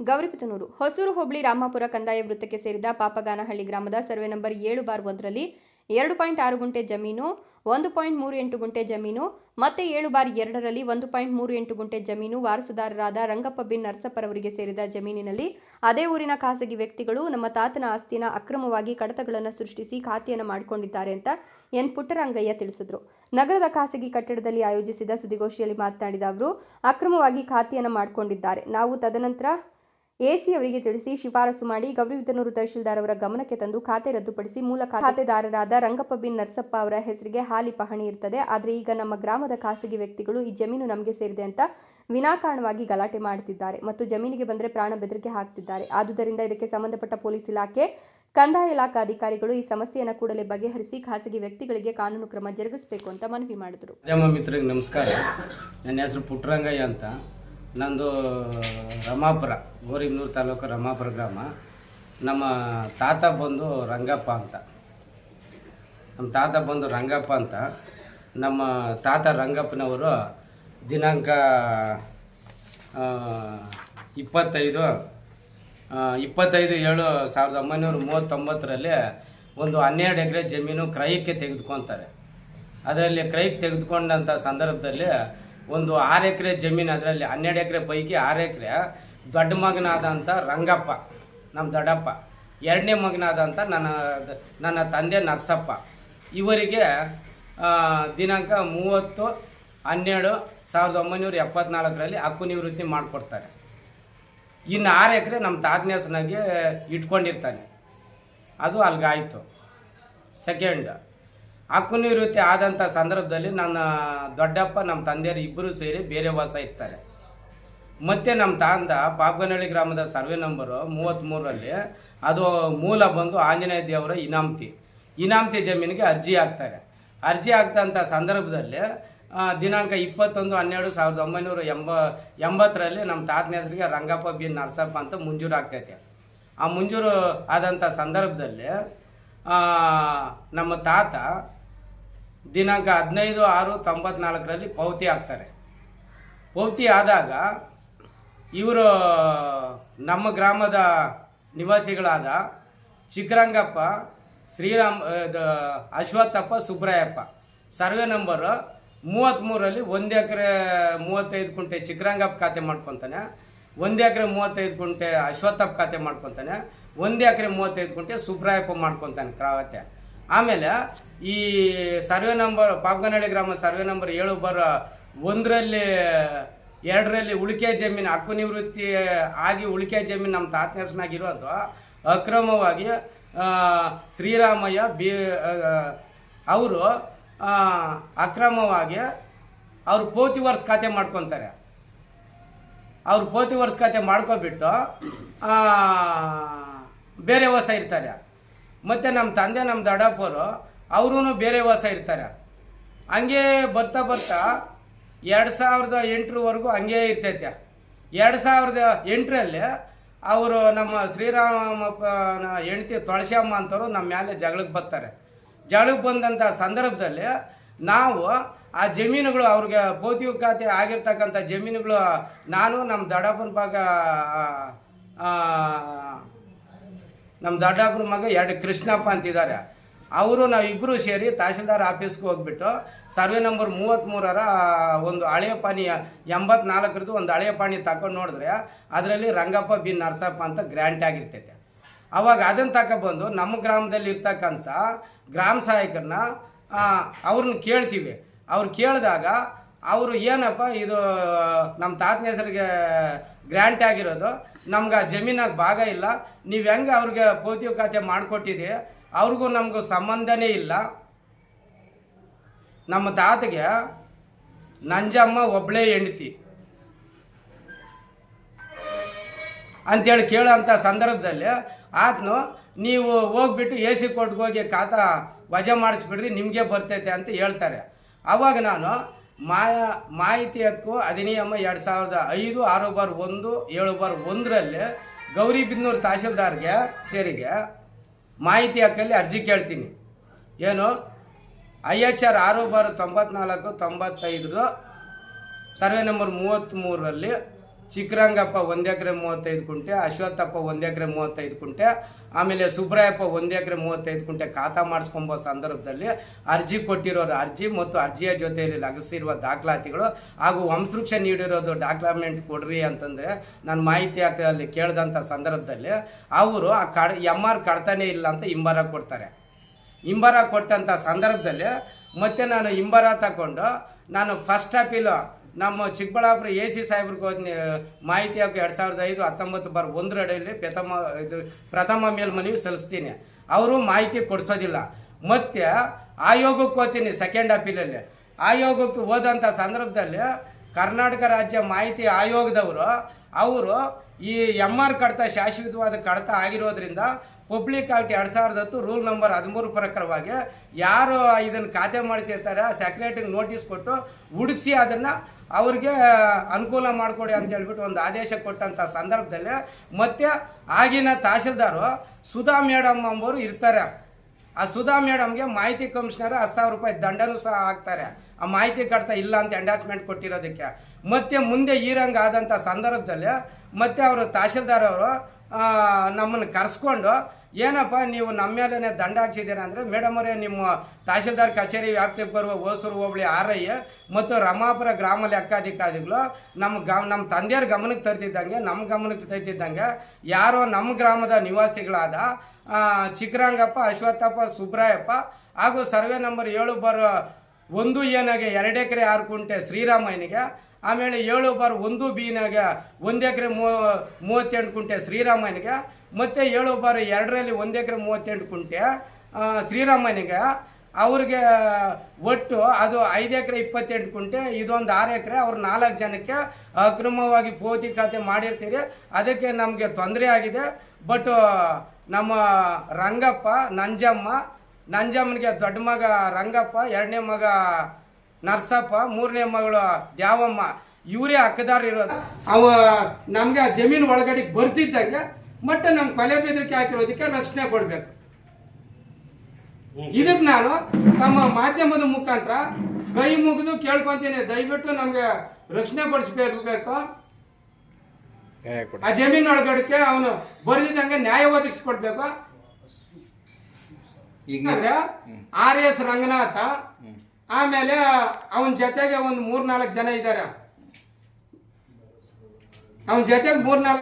ಗೌರಿಬಿದನೂರು ಹೊಸೂರು ಹೋಬಳಿ ರಾಮಾಪುರ ಕಂದಾಯ ವೃತ್ತಕ್ಕೆ ಸೇರಿದ ಪಾಪಗಾನಹಳ್ಳಿ ಗ್ರಾಮದ ಸರ್ವೆ ನಂಬರ್ ಏಳು ಬಾರ್ ಒಂದರಲ್ಲಿ ಎರಡು ಪಾಯಿಂಟ್ ಆರು ಗುಂಟೆ ಜಮೀನು, ಒಂದು ಪಾಯಿಂಟ್ ಮೂರು ಎಂಟು ಗುಂಟೆ ಜಮೀನು, ಮತ್ತೆ ಏಳು ಬಾರ್ ಎರಡರಲ್ಲಿ ಒಂದು ಪಾಯಿಂಟ್ ಮೂರು ಎಂಟು ಗುಂಟೆ ಜಮೀನು ವಾರಸುದಾರರಾದ ರಂಗಪ್ಪ ಬಿನ್ ನರಸಪ್ಪರವರಿಗೆ ಸೇರಿದ ಜಮೀನಿನಲ್ಲಿ ಅದೇ ಊರಿನ ಖಾಸಗಿ ವ್ಯಕ್ತಿಗಳು ನಮ್ಮ ತಾತನ ಆಸ್ತಿನ ಅಕ್ರಮವಾಗಿ ಕಡತಗಳನ್ನು ಸೃಷ್ಟಿಸಿ ಖಾತೆಯನ್ನು ಮಾಡಿಕೊಂಡಿದ್ದಾರೆ ಅಂತ ಎನ್ ಪುಟ್ಟರಂಗಯ್ಯ ತಿಳಿಸಿದರು. ನಗರದ ಖಾಸಗಿ ಕಟ್ಟಡದಲ್ಲಿ ಆಯೋಜಿಸಿದ ಸುದ್ದಿಗೋಷ್ಠಿಯಲ್ಲಿ ಮಾತನಾಡಿದ ಅವರು, ಅಕ್ರಮವಾಗಿ ಖಾತೆಯನ್ನು ಮಾಡಿಕೊಂಡಿದ್ದಾರೆ. ನಾವು ತದನಂತರ ಎಸಿ ಅವರಿಗೆ ತಿಳಿಸಿ ಶಿಫಾರಸು ಮಾಡಿ ಗೌರಿಬಿದನೂರು ತಹಶೀಲ್ದಾರ್ ಅವರ ಗಮನಕ್ಕೆ ತಂದು ಖಾತೆ ರದ್ದುಪಡಿಸಿ ಮೂಲ ಖಾತೆದಾರರಾದ ರಂಗಪ್ಪ ಬಿನ್ ನರಸಪ್ಪ ಅವರ ಹೆಸರಿಗೆ ಹಾಲಿ ಪಹಣಿ ಇರ್ತದೆ. ಆದರೆ ಈಗ ನಮ್ಮ ಗ್ರಾಮದ ಖಾಸಗಿ ವ್ಯಕ್ತಿಗಳು ಈ ಜಮೀನು ನಮಗೆ ಸೇರಿದೆ ಅಂತ ವಿನಾಕಾರಣವಾಗಿ ಗಲಾಟೆ ಮಾಡುತ್ತಿದ್ದಾರೆ ಮತ್ತು ಜಮೀನಿಗೆ ಬಂದರೆ ಪ್ರಾಣ ಬೆದರಿಕೆ ಹಾಕ್ತಿದ್ದಾರೆ. ಆದುದರಿಂದ ಇದಕ್ಕೆ ಸಂಬಂಧಪಟ್ಟ ಪೊಲೀಸ್ ಇಲಾಖೆ, ಕಂದಾಯ ಇಲಾಖಾ ಅಧಿಕಾರಿಗಳು ಈ ಸಮಸ್ಯೆಯನ್ನು ಕೂಡಲೇ ಬಗೆಹರಿಸಿ ಖಾಸಗಿ ವ್ಯಕ್ತಿಗಳಿಗೆ ಕಾನೂನು ಕ್ರಮ ಜರುಗಿಸಬೇಕು ಅಂತ ಮನವಿ ಮಾಡಿದರು. ಮಿತ್ರರಿಗೆ ನಮಸ್ಕಾರ. ನನ್ನ ಹೆಸರು ಪುಟ್ಟರಂಗಯ್ಯ ಅಂತ. ನಂದು ರಮಾಪುರ ಗೋರಿಗ್ನೂರು ತಾಲೂಕು ರಮಾಪುರ ಗ್ರಾಮ. ನಮ್ಮ ತಾತ ಬಂದು ರಂಗಪ್ಪ ಅಂತ. ನಮ್ಮ ತಾತ ಬಂದು ರಂಗಪ್ಪ ಅಂತ. ನಮ್ಮ ತಾತ ರಂಗಪ್ಪನವರು ದಿನಾಂಕ ಇಪ್ಪತ್ತೈದು ಇಪ್ಪತ್ತೈದು ಏಳು ಸಾವಿರದ ಒಂಬೈನೂರ ಮೂವತ್ತೊಂಬತ್ತರಲ್ಲಿ ಒಂದು ಹನ್ನೆರಡು ಎಕರೆ ಜಮೀನು ಕ್ರಯಕ್ಕೆ ತೆಗೆದುಕೊತಾರೆ. ಅದರಲ್ಲಿ ಕ್ರಯಕ್ಕೆ ತೆಗೆದುಕೊಂಡಂಥ ಸಂದರ್ಭದಲ್ಲಿ ಒಂದು ಆರು ಎಕರೆ ಜಮೀನು ಅದರಲ್ಲಿ, ಹನ್ನೆರಡು ಎಕರೆ ಪೈಕಿ ಆರು ಎಕರೆ ದೊಡ್ಡ ಮಗನಾದಂಥ ರಂಗಪ್ಪ ನಮ್ಮ ದೊಡ್ಡಪ್ಪ. ಎರಡನೇ ಮಗನಾದಂಥ ನನ್ನ ನನ್ನ ತಂದೆ ನರಸಪ್ಪ. ಇವರಿಗೆ ದಿನಾಂಕ ಮೂವತ್ತು, ಹನ್ನೆರಡು, ಸಾವಿರದ ಒಂಬೈನೂರ ಎಪ್ಪತ್ನಾಲ್ಕರಲ್ಲಿ ಹಕ್ಕು ನಿವೃತ್ತಿ ಮಾಡಿಕೊಡ್ತಾರೆ. ಇನ್ನು ಆರು ಎಕರೆ ನಮ್ಮ ತಾತನ ಇಟ್ಕೊಂಡಿರ್ತಾನೆ. ಅದು ಅಲ್ಲಿಗಾಯಿತು ಸೆಕೆಂಡ್ ಹಕ್ಕು ನಿವೃತ್ತಿ ಆದಂಥ ಸಂದರ್ಭದಲ್ಲಿ ನನ್ನ ದೊಡ್ಡಪ್ಪ, ನಮ್ಮ ತಂದೆಯರು ಇಬ್ಬರು ಸೇರಿ ಬೇರೆ ವಾಸ ಇರ್ತಾರೆ. ಮತ್ತೆ ನಮ್ಮ ತಾಂದ ಪಾಪಗನಹಳ್ಳಿ ಗ್ರಾಮದ ಸರ್ವೆ ನಂಬರು ಮೂವತ್ತ್ಮೂರರಲ್ಲಿ ಅದು ಮೂಲ ಬಂದು ಆಂಜನೇಯ ದೇವರ ಇನಾಮ್ತಿ. ಇನಾಮ್ತಿ ಜಮೀನಿಗೆ ಅರ್ಜಿ ಹಾಕ್ತಾರೆ. ಅರ್ಜಿ ಹಾಕ್ದಂಥ ಸಂದರ್ಭದಲ್ಲಿ ದಿನಾಂಕ ಇಪ್ಪತ್ತೊಂದು ಹನ್ನೆರಡು ಸಾವಿರದ ಒಂಬೈನೂರ ಎಂಬ, ಎಂಬತ್ತರಲ್ಲಿ ನಮ್ಮ ತಾತನ ಹೆಸರಿಗೆ ರಂಗಪ್ಪ ಬಿ ನರಸಪ್ಪ ಅಂತ ಮುಂಜೂರು ಆಗ್ತೈತೆ. ಆ ಮುಂಜೂರು ಆದಂಥ ಸಂದರ್ಭದಲ್ಲಿ ನಮ್ಮ ತಾತ ದಿನಾಂಕ ಹದಿನೈದು ಆರು ತೊಂಬತ್ನಾಲ್ಕರಲ್ಲಿ ಪೌತಿ ಆಗ್ತಾರೆ. ಪೌತಿ ಆದಾಗ ಇವರು, ನಮ್ಮ ಗ್ರಾಮದ ನಿವಾಸಿಗಳಾದ ಚಿಕ್ಕರಂಗಪ್ಪ ಶ್ರೀರಾಮ್ ಅಶ್ವತ್ಥಪ್ಪ ಸುಬ್ರಾಯಪ್ಪ ಸರ್ವೆ ನಂಬರು ಮೂವತ್ತ್ಮೂರಲ್ಲಿ ಒಂದು ಎಕರೆ ಮೂವತ್ತೈದು ಕುಂಟೆ ಚಿಕ್ಕರಂಗಪ್ಪ ಖಾತೆ ಮಾಡ್ಕೊತಾನೆ. ಒಂದು ಎಕರೆ ಮೂವತ್ತೈದು ಕುಂಟೆ ಅಶ್ವತ್ಥಪ್ಪ ಖಾತೆ ಮಾಡ್ಕೊತಾನೆ. ಒಂದು ಎಕರೆ ಮೂವತ್ತೈದು ಕುಂಟೆ ಸುಬ್ರಾಯಪ್ಪ ಮಾಡ್ಕೊತಾನೆ ಕ್ರಾವತೆ ಆಮೇಲೆ ಈ ಸರ್ವೆ ನಂಬರ್, ಪಾಪ್ಗನಹಳ್ಳಿ ಗ್ರಾಮ ಸರ್ವೆ ನಂಬರ್ ಏಳು ಬರೋ ಒಂದರಲ್ಲಿ, ಎರಡರಲ್ಲಿ ಉಳಿಕೆ ಜಮೀನು, ಹಕ್ಕು ನಿವೃತ್ತಿ ಆಗಿ ಉಳಿಕೆ ಜಮೀನು ನಮ್ಮ ತಾತನ ಹೆಸರಿನಾಗಿರೋದು. ಅಕ್ರಮವಾಗಿ ಶ್ರೀರಾಮಯ್ಯ ಬಿ ಅವರು ಅಕ್ರಮವಾಗಿ ಅವರು ಪೋತಿ ವರ್ಷ ಖಾತೆ ಮಾಡ್ಕೊತಾರೆ. ಅವ್ರು ಪೋತಿ ವರ್ಷ ಖಾತೆ ಮಾಡ್ಕೊಬಿಟ್ಟು ಬೇರೆ ಹೊಸ ಇರ್ತಾರೆ. ಮತ್ತು ನಮ್ಮ ತಂದೆ ನಮ್ಮ ದೊಡ್ಡಪ್ಪರು ಅವರೂ ಬೇರೆ ವಾಸ ಇರ್ತಾರೆ. ಹಂಗೆ ಬರ್ತಾ ಬರ್ತಾ ಎರಡು ಸಾವಿರದ ಎಂಟರವರೆಗೂ ಹಂಗೆ ಇರ್ತೈತೆ. ಎರಡು ಸಾವಿರದ ಎಂಟರಲ್ಲಿ ಅವರು ನಮ್ಮ ಶ್ರೀರಾಮಪ್ಪನ ಹೆಂಡತಿ ತೊಳಸಮ್ಮ ಅಂತವರು ನಮ್ಮ ಮೇಲೆ ಜಗಳಕ್ಕೆ ಬರ್ತಾರೆ. ಜಗಳಕ್ಕೆ ಬಂದಂಥ ಸಂದರ್ಭದಲ್ಲಿ ನಾವು ಆ ಜಮೀನುಗಳು ಅವ್ರಿಗೆ ಪೋತಿ ಖಾತೆ ಆಗಿರ್ತಕ್ಕಂಥ ಜಮೀನುಗಳು ನಾನು ನಮ್ಮ ದಡಪ್ಪನ ಭಾಗ ನಮ್ಮ ದೊಡ್ಡಪ್ಪನ ಮಗ ಎರಡು ಕೃಷ್ಣಪ್ಪ ಅಂತಿದ್ದಾರೆ. ಅವರು ನಾವಿಬ್ಬರು ಸೇರಿ ತಹಶೀಲ್ದಾರ್ ಆಫೀಸ್ಗೆ ಹೋಗ್ಬಿಟ್ಟು ಸರ್ವೆ ನಂಬರ್ ಮೂವತ್ತ್ಮೂರರ ಒಂದು ಹಳೆಯ ಪಾನಿ ಎಂಬತ್ನಾಲ್ಕರದ್ದು ಒಂದು ಹಳೆಯ ಪಾನಿ ತಗೊಂಡು ನೋಡಿದ್ರೆ ಅದರಲ್ಲಿ ರಂಗಪ್ಪ ಬಿ ನರಸಪ್ಪ ಅಂತ ಗ್ರ್ಯಾಂಟ್ ಆಗಿರ್ತೈತೆ. ಅವಾಗ ಅದನ್ನು ತಗೊಬಂದು ನಮ್ಮ ಗ್ರಾಮದಲ್ಲಿ ಇರ್ತಕ್ಕಂಥ ಗ್ರಾಮ ಸಹಾಯಕರನ್ನ ಅವ್ರನ್ನ ಕೇಳ್ತೀವಿ. ಅವ್ರು ಕೇಳಿದಾಗ ಅವರು ಏನಪ್ಪ ಇದು ನಮ್ಮ ತಾತನ ಹೆಸರಿಗೆ ಗ್ರ್ಯಾಂಟ್ ಆಗಿರೋದು. ನಮ್ಗೆ ಆ ಜಮೀನಾಗ ಭಾಗ ಇಲ್ಲ. ನೀವು ಹೆಂಗೆ ಅವ್ರಿಗೆ ಪೋತಿಯು ಖಾತೆ ಮಾಡಿಕೊಟ್ಟಿದೆ ಅವ್ರಿಗೂ ನಮಗೂ ಸಂಬಂಧನೇ ಇಲ್ಲ. ನಮ್ಮ ತಾತಗೆ ನಂಜಮ್ಮ ಒಬ್ಬಳೇ ಹೆಂಡತಿ. ಅಂತೇಳಿ ಕೇಳೋಂಥ ಸಂದರ್ಭದಲ್ಲಿ ಆತನು, ನೀವು ಹೋಗ್ಬಿಟ್ಟು ಎ ಸಿ ಕೋರ್ಟ್ಗೆ ಹೋಗಿ ಖಾತಾ ವಜಾ ಮಾಡಿಸ್ಬಿಡ್ರಿ, ನಿಮಗೆ ಬರ್ತೈತೆ ಅಂತ ಹೇಳ್ತಾರೆ. ಆವಾಗ ನಾನು ಮಾಯ, ಮಾಹಿತಿ ಹಕ್ಕು ಅಧಿನಿಯಮ ಎರಡು ಸಾವಿರದ ಐದು, ಆರು ಬಾರ್ ಒಂದು, ಏಳು ಬಾರ್ ಒಂದರಲ್ಲಿ ಗೌರಿಬಿದ್ನೂರು ತಹಶೀಲ್ದಾರ್ಗೆ ಕಚೇರಿಗೆ ಮಾಹಿತಿ ಹಕ್ಕಲ್ಲಿ ಅರ್ಜಿ ಕೇಳ್ತೀನಿ. ಏನು? ಐ ಎಚ್ ಆರ್ ಆರು ಬಾರ್ ತೊಂಬತ್ನಾಲ್ಕು, ತೊಂಬತ್ತೈದು, ಸರ್ವೆ ನಂಬರ್ ಮೂವತ್ತ್ಮೂರರಲ್ಲಿ ಚಿಕ್ಕರಂಗಪ್ಪ ಒಂದು ಎಕರೆ ಮೂವತ್ತೈದು ಕುಂಟೆ, ಅಶ್ವತ್ಥಪ್ಪ ಒಂದು ಎಕರೆ ಮೂವತ್ತೈದು ಕುಂಟೆ, ಆಮೇಲೆ ಸುಬ್ರಾಯಪ್ಪ ಒಂದು ಎಕರೆ ಮೂವತ್ತೈದು ಕುಂಟೆ ಖಾತಾ ಮಾಡಿಸ್ಕೊಂಬೋ ಸಂದರ್ಭದಲ್ಲಿ ಅರ್ಜಿ ಕೊಟ್ಟಿರೋ ಅರ್ಜಿ ಮತ್ತು ಅರ್ಜಿಯ ಜೊತೆಯಲ್ಲಿ ಲಗಸಿರುವ ದಾಖಲಾತಿಗಳು ಹಾಗೂ ವಂಶವೃಕ್ಷ ನೀಡಿರೋದು ಡಾಕ್ಯುಮೆಂಟ್ ಕೊಡ್ರಿ ಅಂತಂದರೆ ನಾನು ಮಾಹಿತಿ ಹಾಕಲ್ಲಿ ಕೇಳಿದಂಥ ಸಂದರ್ಭದಲ್ಲಿ ಅವರು ಆ ಕಡ್ ಎಂ ಆರ್ ಕಡ್ತಾನೇ ಇಲ್ಲ ಅಂತ ಹಿಂಬರ ಕೊಡ್ತಾರೆ. ಹಿಂಬರ ಕೊಟ್ಟಂಥ ಸಂದರ್ಭದಲ್ಲಿ ಮತ್ತೆ ನಾನು ಹಿಂಬರ ತಗೊಂಡು ನಾನು ಫಸ್ಟ್ ಅಪೀಲು ನಮ್ಮ ಚಿಕ್ಕಬಳ್ಳಾಪುರ ಎ ಸಿ ಸಾಹೇಬ್ರಿಗೆ ಮಾಹಿತಿ ಹಾಕಿ ಎರಡು ಸಾವಿರದ ಐದು ಹತ್ತೊಂಬತ್ತು ಬಾರ್ ಒಂದರ ಅಡಿಯಲ್ಲಿ ಪ್ರಥಮ, ಇದು ಪ್ರಥಮ ಮೇಲ್ಮನವಿ ಸಲ್ಲಿಸ್ತೀನಿ. ಅವರು ಮಾಹಿತಿ ಕೊಡಿಸೋದಿಲ್ಲ. ಮತ್ತು ಆಯೋಗಕ್ಕೆ ಹೋಗ್ತೀನಿ ಸೆಕೆಂಡ್ ಅಪೀಲಲ್ಲಿ ಆಯೋಗಕ್ಕೆ ಹೋದಂಥ ಸಂದರ್ಭದಲ್ಲಿ ಕರ್ನಾಟಕ ರಾಜ್ಯ ಮಾಹಿತಿ ಆಯೋಗದವರು, ಅವರು ಈ ಎಂ ಆರ್ ಕಡತ, ಶಾಶ್ವತವಾದ ಕಡತ ಆಗಿರೋದ್ರಿಂದ ಪಬ್ಲಿಕ್ ಆಕ್ಟ್ ಎರಡು ಸಾವಿರದ ಹತ್ತು ರೂಲ್ ನಂಬರ್ ಹದಿಮೂರು ಪ್ರಕಾರವಾಗಿ ಯಾರು ಇದನ್ನು ಖಾತೆ ಮಾಡ್ತಿರ್ತಾರೆ ಸೆಕ್ರೆಟರಿಗೆ ನೋಟಿಸ್ ಕೊಟ್ಟು ಹುಡುಕ್ಸಿ ಅದನ್ನು ಅವ್ರಿಗೆ ಅನುಕೂಲ ಮಾಡಿಕೊಡಿ ಅಂತ ಹೇಳ್ಬಿಟ್ಟು ಒಂದು ಆದೇಶ ಕೊಟ್ಟಂಥ ಸಂದರ್ಭದಲ್ಲಿ ಮತ್ತೆ ಆಗಿನ ತಹಶೀಲ್ದಾರು ಸುಧಾ ಮೇಡಮ್ ಅಂಬೋರು ಇರ್ತಾರೆ. ಆ ಸುಧಾ ಮೇಡಮ್ಗೆ ಮಾಹಿತಿ ಕಮಿಷನರ್ ಹತ್ತು ಸಾವಿರ ರೂಪಾಯಿ ದಂಡನೂ ಸಹ ಹಾಕ್ತಾರೆ. ಆ ಮಾಹಿತಿ ಕಡ್ತ ಇಲ್ಲ ಅಂತ ಎಂಡಾಸ್ಮೆಂಟ್ ಕೊಟ್ಟಿರೋದಕ್ಕೆ. ಮತ್ತೆ ಮುಂದೆ ಈರಂಗಾದಂಥ ಸಂದರ್ಭದಲ್ಲಿ ಮತ್ತೆ ಅವರು ತಹಶೀಲ್ದಾರ್ ಅವರು ನಮ್ಮನ್ನು ಕರೆಸ್ಕೊಂಡು, ಏನಪ್ಪ ನೀವು ನಮ್ಮ ಮೇಲೇ ದಂಡ ಹಾಕ್ಸಿದ್ದೀರಾ ಅಂದರೆ, ಮೇಡಮ್ ಅವರೇ, ನಿಮ್ಮ ತಹಶೀಲ್ದಾರ್ ಕಚೇರಿ ವ್ಯಾಪ್ತಿಗೆ ಬರುವ ಓಸೂರು ಹೋಬಳಿ ಆರ್ ಐ ಮತ್ತು ರಮಾಪುರ ಗ್ರಾಮ ಲೆಕ್ಕಾಧಿಕಾರಿಗಳು ನಮ್ಮ ಗ ನಮ್ಮ ತಂದೆಯವ್ರ ಗಮನಕ್ಕೆ ತರ್ತಿದ್ದಂಗೆ, ನಮ್ಮ ಗಮನಕ್ಕೆ ತರ್ತಿದ್ದಂಗೆ, ಯಾರೋ ನಮ್ಮ ಗ್ರಾಮದ ನಿವಾಸಿಗಳಾದ ಚಿಕ್ಕರಂಗಪ್ಪ, ಅಶ್ವತ್ಥಪ್ಪ, ಸುಬ್ರಾಯಪ್ಪ ಹಾಗೂ ಸರ್ವೆ ನಂಬರ್ ಏಳು ಬರೋ ಒಂದು ಏನಾಗೆ ಎರಡು ಎಕರೆ ಆರು ಕುಂಟೆ ಶ್ರೀರಾಮಯ್ಯನಿಗೆ ಆಮೇಲೆ ಏಳು ಬಾರ್ ಒಂದು ಬೀನಾಗ ಒಂದು ಎಕರೆ ಮೂವತ್ತೆಂಟು ಕುಂಟೆ ಶ್ರೀರಾಮನಿಗೆ, ಮತ್ತು ಏಳು ಬಾರ್ ಎರಡರಲ್ಲಿ ಒಂದು ಎಕರೆ ಮೂವತ್ತೆಂಟು ಕುಂಟೆ ಶ್ರೀರಾಮನಿಗೆ, ಅವ್ರಿಗೆ ಒಟ್ಟು ಅದು ಐದು ಎಕರೆ ಇಪ್ಪತ್ತೆಂಟು ಕುಂಟೆ, ಇದೊಂದು ಆರು ಎಕರೆ, ಅವ್ರು ನಾಲ್ಕು ಜನಕ್ಕೆ ಅಕ್ರಮವಾಗಿ ಪೋತಿ ಖಾತೆ ಮಾಡಿರ್ತೀರಿ. ಅದಕ್ಕೆ ನಮಗೆ ತೊಂದರೆ ಆಗಿದೆ. ಬಟ್, ನಮ್ಮ ರಂಗಪ್ಪ, ನಂಜಮ್ಮ, ನಂಜಮ್ಮನಿಗೆ ದೊಡ್ಡ ಮಗ ರಂಗಪ್ಪ, ಎರಡನೇ ಮಗ ನರ್ಸಪ್ಪ ಮೂರನೇ ಮಗಳು ದ್ಯಾವಮ್ಮ ಇವರೇ ಹಕ್ಕದಾರ ಇರೋದು. ಅವ ನಮ್ಗೆ ಆ ಜಮೀನು ಒಳಗಡೆ ಬರ್ತಿದ್ದಂಗೆ ಮತ್ತೆ ನಮ್ಮ ಕೊಲೆ ಬೆದರಿಕೆ ಹಾಕಿರೋದಕ್ಕೆ ರಕ್ಷಣೆ ಕೊಡ್ಬೇಕು. ಇದಕ್ಕೆ ನಾನು ತಮ್ಮ ಮಾಧ್ಯಮದ ಮುಖಾಂತರ ಕೈ ಮುಗಿದು ಕೇಳ್ಕೊಂತೀನಿ. ದಯವಿಟ್ಟು ನಮ್ಗೆ ರಕ್ಷಣೆ ಕೊಡಿಸ್ಬೇಕು. ಆ ಜಮೀನ್ ಒಳಗಡೆ ಅವನು ಬರ್ದಿದ್ದಂಗೆ ನ್ಯಾಯ ಒದಗಿಸ್ಕೊಡ್ಬೇಕು. ಈಗ ಅಂದ್ರೆ ಆರ್ ಎಸ್ ರಂಗನಾಥ ಆಮೇಲೆ ಅವನ ಜೊತೆಗೆ ಒಂದು ಮೂರ್ನಾಲ್ಕು ಜನ ಇದ್ದಾರೆ ಅವನ ಜೊತೆಗೆ ಮೂರ್ನಾಲ್ಕು